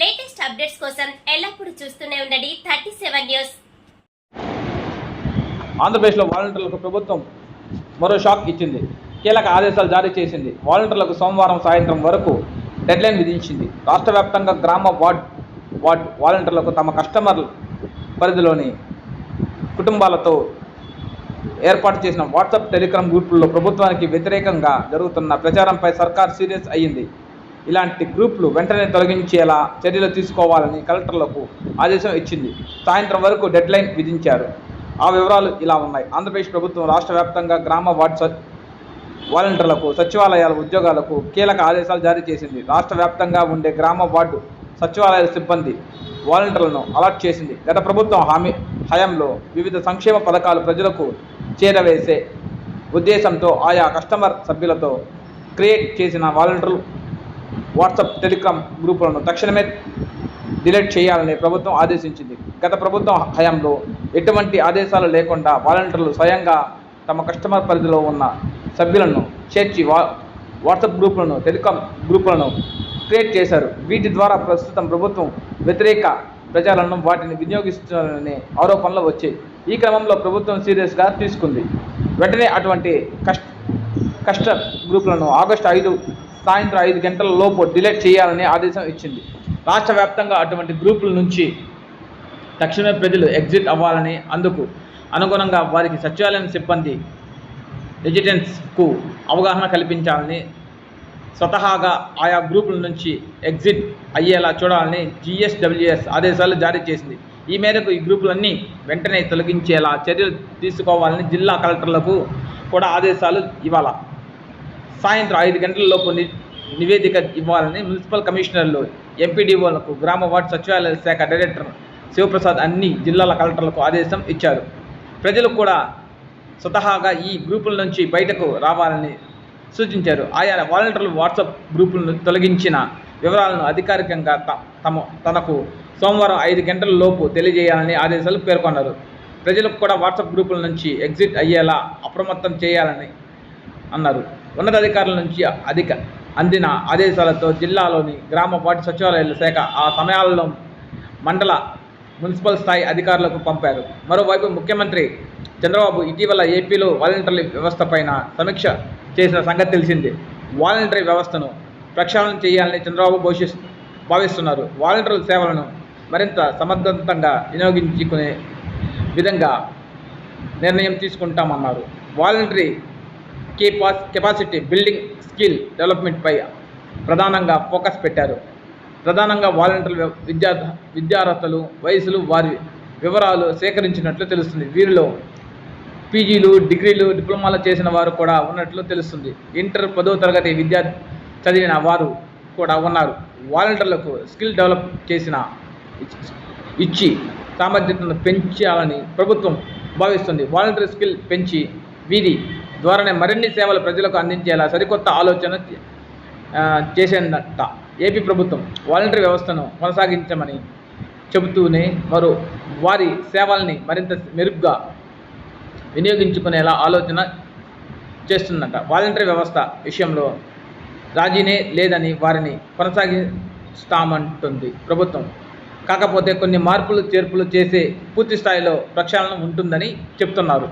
Latest updates కోసం ఎల్లప్పుడూ చూస్తూనే ఉండండి థర్టీ సెవెన్ న్యూస్. ఆంధ్రప్రదేశ్లో వాలంటీర్లకు ప్రభుత్వం మరో షాక్ ఇచ్చింది. కీలక ఆదేశాలు జారీ చేసింది. వాలంటీర్లకు సోమవారం సాయంత్రం వరకు డెడ్లైన్ విధించింది. రాష్ట్ర వ్యాప్తంగా గ్రామ వార్డ్ వార్డ్ వాలంటీర్లకు తమ కస్టమర్ పరిధిలోని కుటుంబాలతో ఏర్పాటు చేసిన వాట్సాప్ టెలిగ్రామ్ గ్రూపుల్లో ప్రభుత్వానికి వ్యతిరేకంగా జరుగుతున్న ప్రచారంపై సర్కార్ సీరియస్ అయ్యింది. ఇలాంటి గ్రూపులు వెంటనే తొలగించేలా చర్యలు తీసుకోవాలని కలెక్టర్లకు ఆదేశం ఇచ్చింది. సాయంత్రం వరకు డెడ్లైన్ విధించారు. ఆ వివరాలు ఇలా ఉన్నాయి. ఆంధ్రప్రదేశ్ ప్రభుత్వం రాష్ట్ర వ్యాప్తంగా గ్రామ వార్డ్ స- వాలంటీర్లకు సచివాలయాల ఉద్యోగాలకు కీలక ఆదేశాలు జారీ చేసింది. రాష్ట్ర వ్యాప్తంగా ఉండే గ్రామ వార్డు సచివాలయాల సిబ్బంది వాలంటీర్లను అలర్ట్ చేసింది. గత ప్రభుత్వం హామీ హయాంలో వివిధ సంక్షేమ పథకాలు ప్రజలకు చేరవేసే ఉద్దేశంతో ఆయా కస్టమర్ సభ్యులతో క్రియేట్ చేసిన వాలంటీర్లు వాట్సాప్ టెలిగ్రామ్ గ్రూపులను తక్షణమే డిలీట్ చేయాలని ప్రభుత్వం ఆదేశించింది. గత ప్రభుత్వం హయాంలో ఎటువంటి ఆదేశాలు లేకుండా వాలంటీర్లు స్వయంగా తమ కస్టమర్ పరిధిలో ఉన్న సభ్యులను చేర్చి వా వాట్సాప్ గ్రూపులను టెలికాం గ్రూపులను క్రియేట్ చేశారు. వీటి ద్వారా ప్రస్తుతం ప్రభుత్వం వ్యతిరేక ప్రచారాలను వాటిని వినియోగిస్తున్నారనే ఆరోపణలు వచ్చాయి. ఈ క్రమంలో ప్రభుత్వం సీరియస్గా తీసుకుంది. వెంటనే అటువంటి కష్ట కష్ట గ్రూపులను ఆగస్టు ఐదు సాయంత్రం ఐదు గంటల లోపు డిలీట్ చేయాలని ఆదేశం ఇచ్చింది. రాష్ట్ర వ్యాప్తంగా అటువంటి గ్రూపుల నుంచి తక్షణమే ప్రజలు ఎగ్జిట్ అవ్వాలని అందుకు అనుగుణంగా వారికి సచివాలయం సిబ్బంది రెసిడెంట్స్కు అవగాహన కల్పించాలని స్వతహాగా ఆయా గ్రూపుల నుంచి ఎగ్జిట్ అయ్యేలా చూడాలని జిఎస్డబ్ల్యూఎస్ ఆదేశాలు జారీ చేసింది. ఈ మేరకు ఈ గ్రూపులన్నీ వెంటనే తొలగించేలా చర్యలు తీసుకోవాలని జిల్లా కలెక్టర్లకు కూడా ఆదేశాలు ఇవ్వాలి? సాయంత్రం ఐదు గంటలలోపు ని నివేదిక ఇవ్వాలని మున్సిపల్ కమిషనర్లు ఎంపీడీఓలకు గ్రామ వార్డు సచివాలయ శాఖ డైరెక్టర్ శివప్రసాద్ అన్ని జిల్లాల కలెక్టర్లకు ఆదేశం ఇచ్చారు. ప్రజలు కూడా స్వతహాగా ఈ గ్రూపుల నుంచి బయటకు రావాలని సూచించారు. ఆయా వాలంటీర్లు వాట్సాప్ గ్రూపులను తొలగించిన వివరాలను అధికారికంగా త- తమ తనకు సోమవారం ఐదు గంటల లోపు తెలియజేయాలని ఆదేశాలు పేర్కొన్నారు. ప్రజలకు కూడా వాట్సాప్ గ్రూపుల నుంచి ఎగ్జిట్ అయ్యేలా అప్రమత్తం చేయాలని అన్నారు. ఉన్నతాధికారుల నుంచి అధిక అందిన ఆదేశాలతో జిల్లాలోని గ్రామ వార్డు సచివాలయాల శాఖ ఆ సమయాల్లో మండల మున్సిపల్ స్థాయి అధికారులకు పంపారు. మరోవైపు ముఖ్యమంత్రి చంద్రబాబు ఇటీవల ఏపీలో వాలంటరీ వ్యవస్థపైన సమీక్ష చేసిన సంగతి తెలిసిందే. వాలంటరీ వ్యవస్థను ప్రక్షాళన చేయాలని చంద్రబాబు భవిష్యత్ భావిస్తున్నారు. వాలంటీర్ల సేవలను మరింత సమర్థవంతంగా వినియోగించుకునే విధంగా నిర్ణయం తీసుకుంటామన్నారు. వాలంటరీ కేపా కెపాసిటీ బిల్డింగ్ స్కిల్ డెవలప్మెంట్పై ప్రధానంగా ఫోకస్ పెట్టారు. ప్రధానంగా వాలంటీర్ విద్యా విద్యార్హతలు వయసులు వారి వివరాలు సేకరించినట్లు తెలుస్తుంది. వీరిలో పీజీలు డిగ్రీలు డిప్లొమాలు చేసిన వారు కూడా ఉన్నట్లు తెలుస్తుంది. ఇంటర్ పదో తరగతి విద్య చదివిన వారు కూడా ఉన్నారు. వాలంటీర్లకు స్కిల్ డెవలప్ చేసిన ఇచ్చి సామర్థ్యతను పెంచాలని ప్రభుత్వం భావిస్తుంది. వాలంటీర్ స్కిల్ పెంచి వీరి ద్వారానే మరిన్ని సేవలు ప్రజలకు అందించేలా సరికొత్త ఆలోచన చేసేందట. ఏపీ ప్రభుత్వం వాలంటరీ వ్యవస్థను కొనసాగించమని చెబుతూనే మరో వారి సేవల్ని మరింత మెరుగ్గా వినియోగించుకునేలా ఆలోచన చేస్తుందట. వాలంటరీ వ్యవస్థ విషయంలో రాజీనే లేదని వారిని కొనసాగిస్తామంటుంది ప్రభుత్వం. కాకపోతే కొన్ని మార్పులు చేర్పులు చేసే పూర్తి స్థాయిలో ప్రక్షాళన ఉంటుందని చెప్తున్నారు.